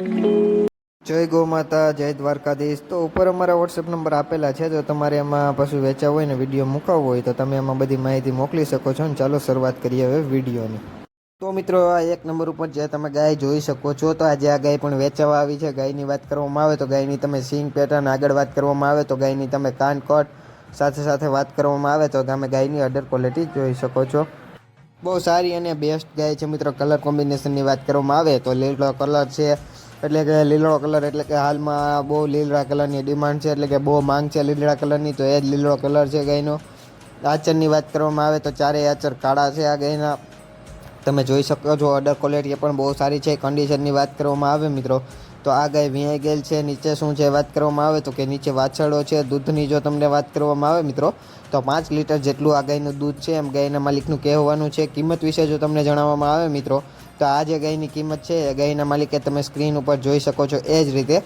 જય ગૌ માતા, જય દ્વારકાધીશ. તો ઉપર અમારા વોટ્સએપ નંબર આપેલા છે. જો તમારે એમાં પશુ વેચાવ હોય ને, વીડિયો મુકાવવો હોય, તો તમે એમાં બધી માહિતી મોકલી શકો છો. ને ચાલો શરૂઆત કરીએ હવે વિડીયોની. તો મિત્રો, આ એક નંબર ઉપર જે તમે ગાય જોઈ શકો છો, તો આજે આ ગાય પણ વેચાવા આવી છે. ગાયની વાત કરવામાં આવે તો ગાયની તમે સિંગ પેટર્ન આગળ વાત કરવામાં આવે તો ગાયની તમે કાન, કટ, સાથે સાથે વાત કરવામાં આવે તો તમે ગાયની અડર ક્વોલિટી જોઈ શકો છો. બહુ સારી અને બેસ્ટ ગાય છે મિત્રો. કલર કોમ્બિનેશનની વાત કરવામાં આવે તો લીલો કલર છે. એટલે કે લીલો કલર એટલે કે હાલમાં બહુ લીલા કલરની ડિમાન્ડ છે, એટલે કે બહુ માંગ છે લીલા કલરની, તો એ જ લીલો કલર છે ગાયનો. આચરની વાત કરવામાં આવે તો ચારેય આચર કાળા છે આ ગાયના. તમે જોઈ શકો છો અડર ક્વોલિટી પણ બહુ સારી છે. કન્ડિશનની વાત કરવામાં આવે મિત્રો, તો આ ગાય વિયાઈ ગયેલ છે. નીચે શું છે વાત કરવામાં આવે તો કે નીચે વાછરડો છે. દૂધની જો તમને વાત કરવામાં આવે મિત્રો, તો પાંચ લીટર જેટલું આ ગાયનું દૂધ છે. એમ ગાયના માલિકનું કહેવાનું છે. કિંમત વિશે જો તમને જણાવવામાં આવે મિત્રો તો આ જે ગાયની કિંમત છે, એ ગાયના માલિકે તમે સ્ક્રીન ઉપર જોઈ શકો છો. એ જ રીતે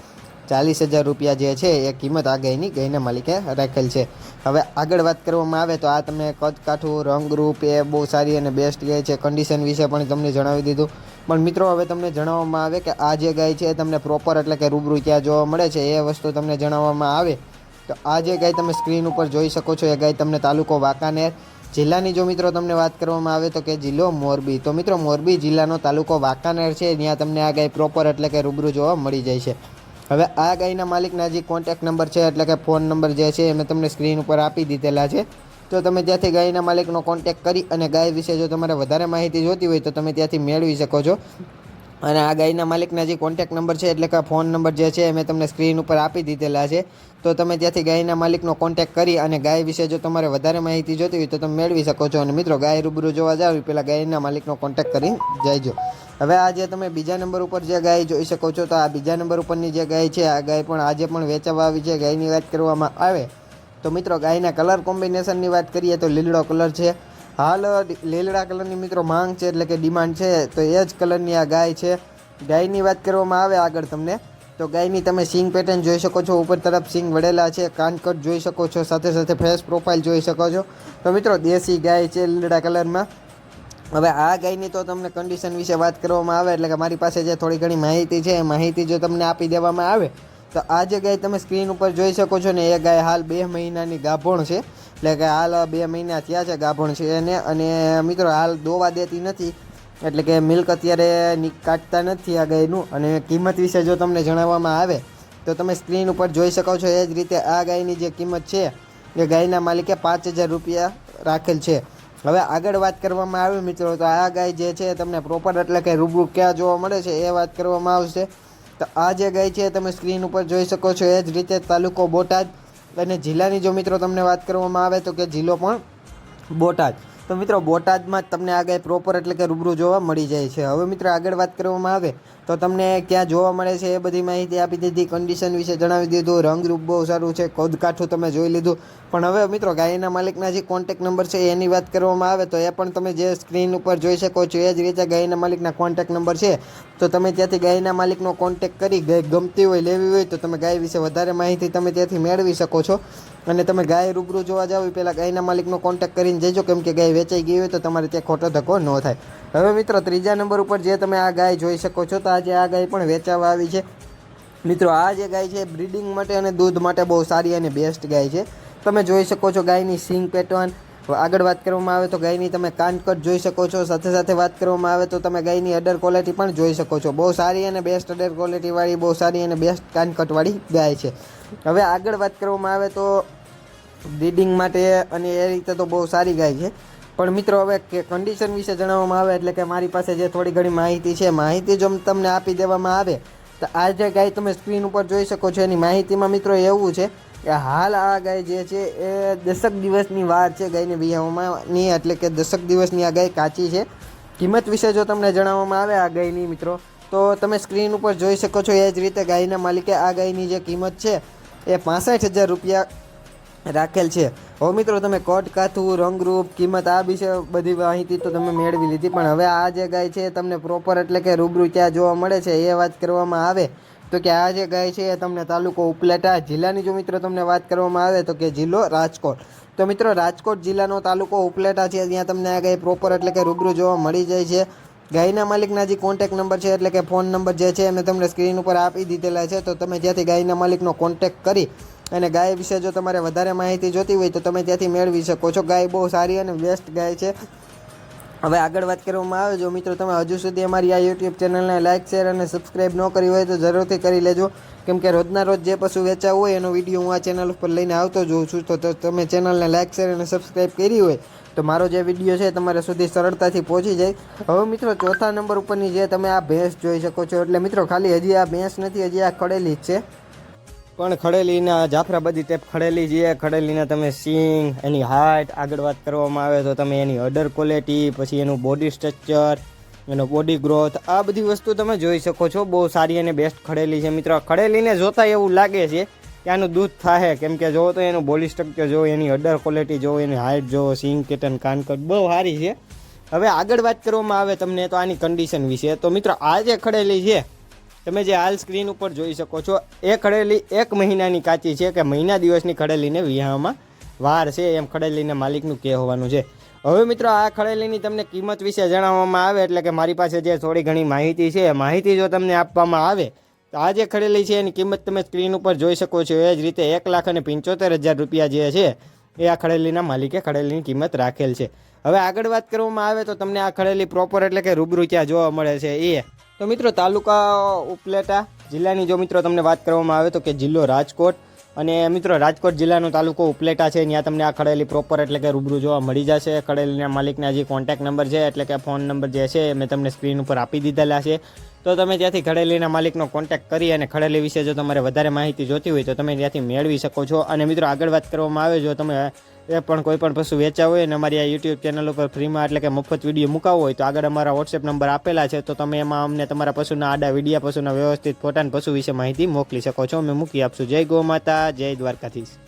ચાલીસ હજાર રૂપિયા જે છે, એ કિંમત આ ગાયની ગાયના માલિકે રાખેલ છે. હવે આગળ વાત કરવામાં આવે તો આ તમે કદ કાઠું રંગરૂપ, એ બહુ સારી અને બેસ્ટ ગાય છે. કન્ડિશન વિશે પણ તમને જણાવી દીધું. પણ મિત્રો, હવે તમને જણાવવામાં આવે કે આ જે ગાય છે, એ તમને પ્રોપર એટલે કે રૂબરૂ ક્યાં જોવા મળે છે, એ વસ્તુ તમને જણાવવામાં આવે. તો આ જે ગાય તમે સ્ક્રીન ઉપર જોઈ શકો છો, એ ગાય તમને તાલુકો વાંકાનેર જિલ્લાની જો મિત્રો તમને વાત કરવામાં આવે તો કે જિલ્લો મોરબી. તો મિત્રો મોરબી જિલ્લાનો તાલુકો વાંકાનેર છે. ત્યાં તમને આ ગાય પ્રોપર એટલે કે રૂબરૂ જોવા મળી જાય છે. હવે આ ગાયના માલિકના જે કોન્ટેક નંબર છે એટલે કે ફોન નંબર જે છે એ મેં તમને સ્ક્રીન ઉપર આપી દીધેલા છે. તો તમે ત્યાંથી ગાયના માલિકનો કોન્ટેક કરી અને ગાય વિશે જો તમારે વધારે માહિતી જોતી હોય તો તમે ત્યાંથી મેળવી શકો છો. અને આ ગાયના માલિકના જે કોન્ટેક્ટ નંબર છે, એટલે કે ફોન નંબર જે છે મેં તમને સ્ક્રીન ઉપર આપી દીધેલા છે. તો તમે ત્યાંથી ગાયના માલિકનો કોન્ટેક કરી અને ગાય વિશે જો તમારે વધારે માહિતી જોતી હોય તો તમે મેળવી શકો છો. અને મિત્રો, ગાય રૂબરૂ જોવા જાવ પહેલાં ગાયના માલિકનો કોન્ટેક્ટ કરી જઈજો હવે આ જે તમે બીજા નંબર ઉપર જે ગાય જોઈ શકો છો, તો આ બીજા નંબર ઉપરની જે ગાય છે, આ ગાય પણ આજે પણ વેચાવા આવી છે. ગાયની વાત કરવામાં આવે. તો મિત્રો, ગાયના કલર કોમ્બિનેશનની વાત કરીએ તો લીલડો કલર છે. હાલ લીલડા કલરની મિત્રો માંગ છે, એટલે કે ડિમાન્ડ છે, તો એ જ કલરની આ ગાય છે. ગાયની વાત કરવામાં આવે આગળ તમને, તો ગાયની તમે સિંગ પેટર્ન જોઈ શકો છો, ઉપર તરફ સિંગ વળેલા છે, કાનકટ જોઈ શકો છો, સાથે સાથે ફેસ પ્રોફાઇલ જોઈ શકો છો. તો મિત્રો, દેશી ગાય છે લીલડા કલરમાં. હવે આ ગાયની તો તમને કન્ડિશન વિશે વાત કરવામાં આવે, એટલે કે મારી પાસે જે થોડી ઘણી માહિતી છે, એ માહિતી જો તમને આપી દેવામાં આવે તો આ જે ગાય તમે સ્ક્રીન ઉપર જોઈ શકો છો ને, એ ગાય હાલ બે મહિનાની ગાભણ છે. એટલે કે હાલ બે મહિના થયા છે ગાભણ છે એને, અને મિત્રો હાલ દોવા દેતી નથી. એટલે કે મિલ્ક અત્યારે કાઢતા નથી આ ગાયનું. અને કિંમત વિશે જો તમને જણાવવામાં આવે, તો તમે સ્ક્રીન ઉપર જોઈ શકો છો એ જ રીતે આ ગાયની જે કિંમત છે, એ ગાયના માલિકે પાંચ હજાર રૂપિયા રાખેલ છે. હવે આગળ વાત કરવામાં આવે મિત્રો, તો આ ગાય જે છે, તમને પ્રોપર એટલે કે રૂબરૂ ક્યાં જોવા મળે છે એ વાત કરવામાં આવશે. તો આ જે ગાય છે તમે સ્ક્રીન ઉપર જોઈ શકો છો. એ જ રીતે તાલુકો બોટાદ અને જિલ્લાની જો મિત્રો તમને વાત કરવામાં આવે તો કે જિલ્લો પણ બોટાદ. તો મિત્રો, બોટાદમાં જ તમને આ પ્રોપર એટલે કે રૂબરૂ જોવા મળી જાય છે. હવે મિત્રો આગળ વાત કરવામાં આવે તો તમને ક્યાં જોવા મળે છે એ બધી માહિતી આપી દીધી કન્ડિશન વિશે જણાવી દીધું, રંગરૂપ બહુ સારું છે કદકાઠું તમે જોઈ લીધું. પણ હવે મિત્રો ગાયના માલિકના જે કોન્ટેક નંબર છે એની વાત કરવામાં આવે તો એ પણ તમે જે સ્ક્રીન ઉપર જોઈ શકો છો, એ જ રીતે ગાયના માલિકના કોન્ટેક નંબર છે. તો તમે ત્યાંથી ગાયના માલિકનો કોન્ટેક કરી ગાય ગમતી હોય, લેવી હોય તો તમે ગાય વિશે વધારે માહિતી તમે ત્યાંથી મેળવી શકો છો. અને તમે ગાય રૂબરૂ જોવા જાવ પહેલાં ગાયના માલિકનો કોન્ટેક કરીને જજો, કેમ કે ગાય વેચાઈ ગઈ હોય તો તમારે ત્યાં ખોટો ધક્કો ન થાય. હવે મિત્રો, ત્રીજા નંબર ઉપર જે તમે આ ગાય જોઈ શકો છો, તો આજે આ ગાય પણ વેચાવા આવી છે. મિત્રો, આ જે ગાય છે, બ્રીડિંગ માટે અને દૂધ માટે બહુ સારી અને બેસ્ટ ગાય છે. તમે જોઈ શકો છો ગાયની સિંગ પેટર્ન. આગળ વાત કરવામાં આવે તો ગાયની તમે કાનકટ જોઈ શકો છો. સાથે સાથે વાત કરવામાં આવે તો તમે ગાયની અડર ક્વોલિટી પણ જોઈ શકો છો. બહુ સારી અને બેસ્ટ અડર ક્વોલિટીવાળી બહુ સારી અને બેસ્ટ કાનકટવાળી ગાય છે. હવે આગળ વાત કરવામાં આવે તો બ્રીડિંગ માટે અને એ રીતે તો બહુ સારી ગાય છે. પણ મિત્રો હવે કે કન્ડિશન વિશે જણાવવામાં આવે એટલે કે મારી પાસે જે થોડી ઘણી માહિતી છે, માહિતી જો તમને આપી દેવામાં આવે, તો આ જે ગાય તમે સ્ક્રીન ઉપર જોઈ શકો છો, એની માહિતીમાં મિત્રો એવું છે કે હાલ આ ગાય જે છે એ દશક દિવસની વાર છે ગાયને વિયાઓમાંની એટલે કે દશક દિવસની આ ગાય કાચી છે. કિંમત વિશે જો તમને જણાવવામાં આવે આ ગાયની મિત્રો, તો તમે સ્ક્રીન ઉપર જોઈ શકો છો એ જ રીતે ગાયના માલિકે આ ગાયની જે કિંમત છે એ પાસઠ હજાર રૂપિયા રાખેલ છે. હવે મિત્રો, તમે કટ, કાથું, રંગરૂપ, કિંમત આ વિશે બધી માહિતી તો તમે મેળવી લીધી. પણ હવે આ જે ગાય છે તમને પ્રોપર એટલે કે રૂબરૂ ક્યાં જોવા મળે છે, એ વાત કરવામાં આવે તો કે આ જે ગાય છે એ તમને તાલુકો ઉપલેટા જિલ્લાની જો મિત્રો તમને વાત કરવામાં આવે તો કે જિલ્લો રાજકોટ. તો મિત્રો, રાજકોટ જિલ્લાનો તાલુકો ઉપલેટા છે, ત્યાં તમને આ ગાય પ્રોપર એટલે કે રૂબરૂ જોવા મળી જાય છે. ગાયના માલિકના જે કોન્ટેક નંબર છે એટલે કે ફોન નંબર જે છે મેં તમને સ્ક્રીન ઉપર આપી દીધેલા છે. તો તમે જ્યાંથી ગાયના માલિકનો કોન્ટેક કરી અને ગાય વિશે જો તમારે વધારે માહિતી જોતી હોય તો તમે ત્યાંથી મેળવી શકો છો. ગાય બહુ સારી અને બેસ્ટ ગાય છે. હવે આગળ વાત કરવામાં આવે, જો મિત્રો તમે હજુ સુધી અમારી આ યુટ્યુબ ચેનલને લાઇક શેર અને સબસ્ક્રાઈબ ન કરી હોય તો જરૂરથી કરી લેજો. કેમ કે રોજના રોજ જે પશુ વેચાવું હોય એનો વીડિયો હું આ ચેનલ ઉપર લઈને આવતો જોઉં છું. તો તમે ચેનલને લાઇક શેર અને સબસ્ક્રાઈબ કરી હોય તો મારો જે વીડિયો છે તમારા સુધી સરળતાથી પહોંચી જાય. હવે મિત્રો ચોથા નંબર ઉપરની જે તમે આ ભેંસ જોઈ શકો છો. એટલે મિત્રો ખાલી હજી આ ભેંસ નથી, હજી આ ખડેલી જ છે. પણ ખડેલીના જાફરાબાદી ટેપ ખડેલી છે ખડેલીના તમે સિંગ એની હાઇટ આગળ વાત કરવામાં આવે તો તમે એની અડર ક્વોલિટી પછી એનું બોડી સ્ટ્રક્ચર એનો બોડી ગ્રોથ આ બધી વસ્તુ તમે જોઈ શકો છો. બહુ સારી અને બેસ્ટ ખડેલી છે. મિત્રો ખડેલીને જોતા એવું લાગે છે કે આનું દૂધ થાય કેમ કે જોવો તો એનું બોડી સ્ટ્રક્ચર જોવો એની અડર ક્વોલિટી જોવો એની હાઇટ જોવો સિંગ કેટન કાનકટ બહુ સારી છે. હવે આગળ વાત કરવામાં આવે તમને તો આની કન્ડિશન વિશે. તો મિત્રો, આ જે ખડેલી છે તમે જે હાલ સ્ક્રીન ઉપર જોઈ શકો છો, એ ખડેલી એક મહિનાની કાચી છે કે મહિના દિવસની ખડેલીને વિહામાં વાર છે એમ ખડેલીના માલિકનું કહેવાનું છે. હવે મિત્રો, આ ખડેલીની તમને કિંમત વિશે જણાવવામાં આવે એટલે કે મારી પાસે જે થોડી ઘણી માહિતી છે માહિતી જો તમને આપવામાં આવે, તો આ જે ખડેલી છે એની કિંમત તમે સ્ક્રીન ઉપર જોઈ શકો છો. એ જ રીતે એક લાખ અને પંચોતેર હજાર રૂપિયા જે છે, એ આ ખડેલીના માલિકે ખડેલીની કિંમત રાખેલ છે. હવે આગળ વાત કરવામાં આવે તો તમને આ ખડેલી પ્રોપર એટલે કે રૂબરૂ ક્યાં જોવા મળે છે. એ તો મિત્રો, તાલુકા ઉપલેટા જિલ્લાની જો મિત્રો તમને વાત કરવામાં આવે તો કે જિલ્લો રાજકોટ. અને મિત્રો, રાજકોટ જિલ્લાનો તાલુકો ઉપલેટા છે. ત્યાં તમને આ ખડેલી પ્રોપર એટલે કે રૂબરૂ જોવા મળી જશે. ખડેલીના માલિકના જે કોન્ટેક નંબર છે એટલે કે ફોન નંબર જે છે મેં તમને સ્ક્રીન ઉપર આપી દીધેલા છે. તો તમે ત્યાંથી ખડેલીના માલિકનો કોન્ટેક્ટ કરી અને ખડેલી વિશે જો તમારે વધારે માહિતી જોતી હોય તો તમે ત્યાંથી મેળવી શકો છો. અને મિત્રો, આગળ વાત કરવામાં આવે, જો તમે એ પણ કોઈ પણ પશુ વેચા હોય અને અમારી આ યુટ્યુબ ચેનલ ઉપર ફ્રીમાં એટલે કે મફત વીડિયો મુકાવો હોય, તો આગળ અમારા વોટ્સએપ નંબર આપેલા છે, તો તમે એમાં અમને તમારા પશુના આડા વિડીયા, પશુના વ્યવસ્થિત ફોટા પશુ વિશે માહિતી મોકલી શકો છો. અમે મૂકી આપશું. જય ગો માતા, જય દ્વારકાધીશ.